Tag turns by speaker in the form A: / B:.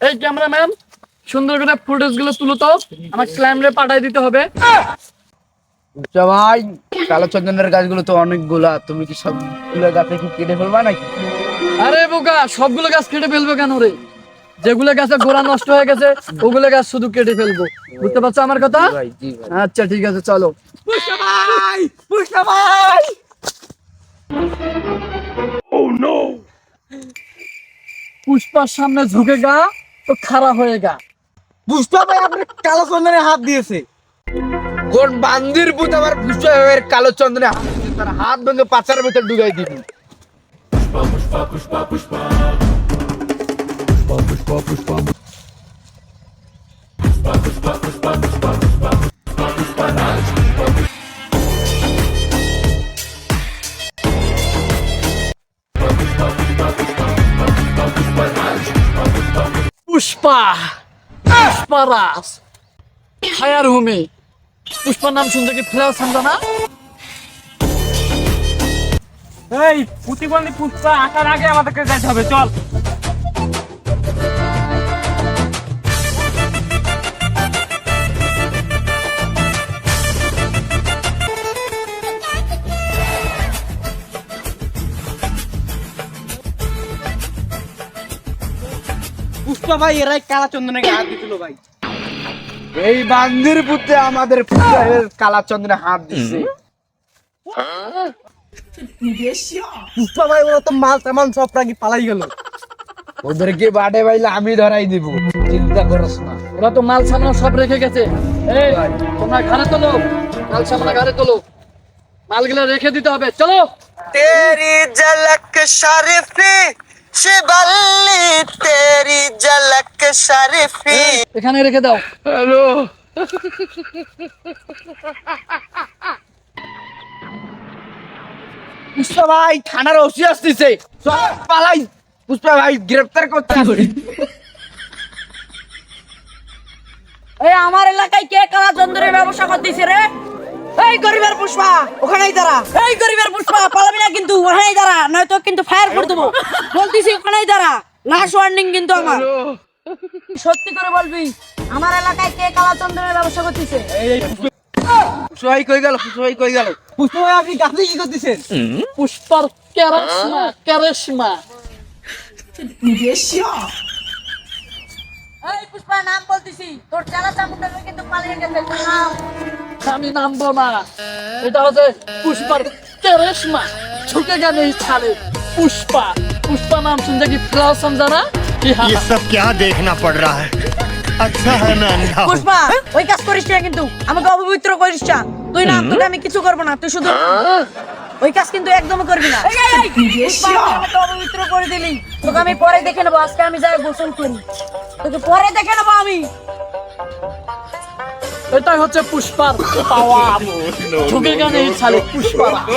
A: এই ক্যামেরাম্যান সুন্দর করে ফুটেজগুলো তুলো তো। আমার ক্লাইমরে পাঠাই দিতে হবে।
B: আচ্ছা ভাই কালো চন্দনের গাছগুলো তো অনেকগুলা তুমি কি সবগুলো গাছে কি কেটে ফেলবা নাকি?
A: আরে বোকা সবগুলো গাছ কেটে ফেলবে কেন রে? যেগুলো গাছে গোড়া নষ্ট হয়ে গেছে ওগুলো গাছ শুধু কেটে ফেলব। বুঝতে পারছ আমার কথা?
B: ভাই জি ভাই।
A: আচ্ছা ঠিক আছে চলো।
B: ভাই পুষ্পা ভাই!
A: পুষ্পার সামনে ঝুঁকে গা। তো খারাপ হয়ে গা
B: পুষ্পা ভাই আপনি কালো চন্দনে হাত দিয়েছে কোন বান্দির পুত আবার পুষ্পা ভাইয়ের কালো চন্দনে হাত দিয়েছে তার হাত ভেঙে পাচার ভিতর ঢুকাই দিবি
A: পুষ্পা পুষ্পারাস হায়ার হুমি। পুষ্পার নাম শুনতে কি ফ্লেয়ার শুনতো না
C: এই প্রতিবন্ধী পুষ্পা আসার আগে আমাদেরকে যাইতে হবে, চল।
B: পুষ্পা ভাই এরাই কালা চন্দনে হাত দিছিল ভাই। এই বান্দির পুত্রে আমাদের কালা চন্দনে হাত দিছে। পুষ্পা ভাই ওরা তো মাল সামান সব নাকি পালাই গেল। ওদেরকে বাড়ে বাইলে আমি ধরাই দিব। চিন্তা করস না।
A: ওরা তো মাল সামান সব রেখে গেছে। এই তোমরা ঘরে তোলো। মাল সামান ঘরে তোলো। মালগুলো রেখে দিতে হবে। চলো।
D: তেরি ঝলক শরফি।
A: এখানে রেখে দাও।
B: হ্যালো। পুষ্পা ভাই থানার ওসি আসতেছে। পালাই। পুষ্পা ভাই গ্রেফতার করতে
E: এই আমার এলাকায় কে কালা চন্দ্রের ব্যবসা করতেছে রে? এই গরিবের পুষ্পা ওখানেই দাঁড়া। এই গরিবের পুষ্পা পালাবি না কিন্তু ওখানেই দাঁড়া। নয়তো কিন্তু ফায়ার করে দেবো। বলতেছি ওখানেই দাঁড়া। লাস্ট ওয়ার্নিং কিন্তু আমার। সত্যি করে বলবি আমার এলাকায় কে কালা চন্দনের ব্যবসা করতেছে?
B: পুষ্পা কই গেল পুষ্পা কই গেল? পুষ্পা ভাই আপনি গাছে কি করতেছেন?
A: পুষ্পার ক্যারেশমা ক্যারেশমা
E: এই পুষ্পা নাম বলতেছি। তোর চালা চামুন্ডা কিন্তু পালিয়ে গেছে। নাম।
A: আমি নামবো না এটা হচ্ছে পুষ্পার ক্যারেশমা ঝুঁকে গেলে ছাড়ে পুষ্পা পুষ্পা নাম শুনতে কি ফ্লাও সমঝা না কি হা
F: ये सब क्या देखना पड़ रहा है अच्छा है मैं अंधा हूँ
E: পুষ্পা ওই কাজ করিস না কিন্তু আমাকে অপবিত্র করিস না তুই না তোকে আমি কিছু করবো না তুই শুধু ওই কাজ কিন্তু একদম করবি না পুষ্পা, তুই আমাকে অপবিত্র করে দিলি তোকে আমি পরে দেখে নেবো আজকে আমি যাই গোসল করি তোকে পরে দেখে নেবো আমি
A: এটাই হচ্ছে পুষ্পার পাওয়ার ঝুঁকে গেলে ছাড়ে পুষ্পারা।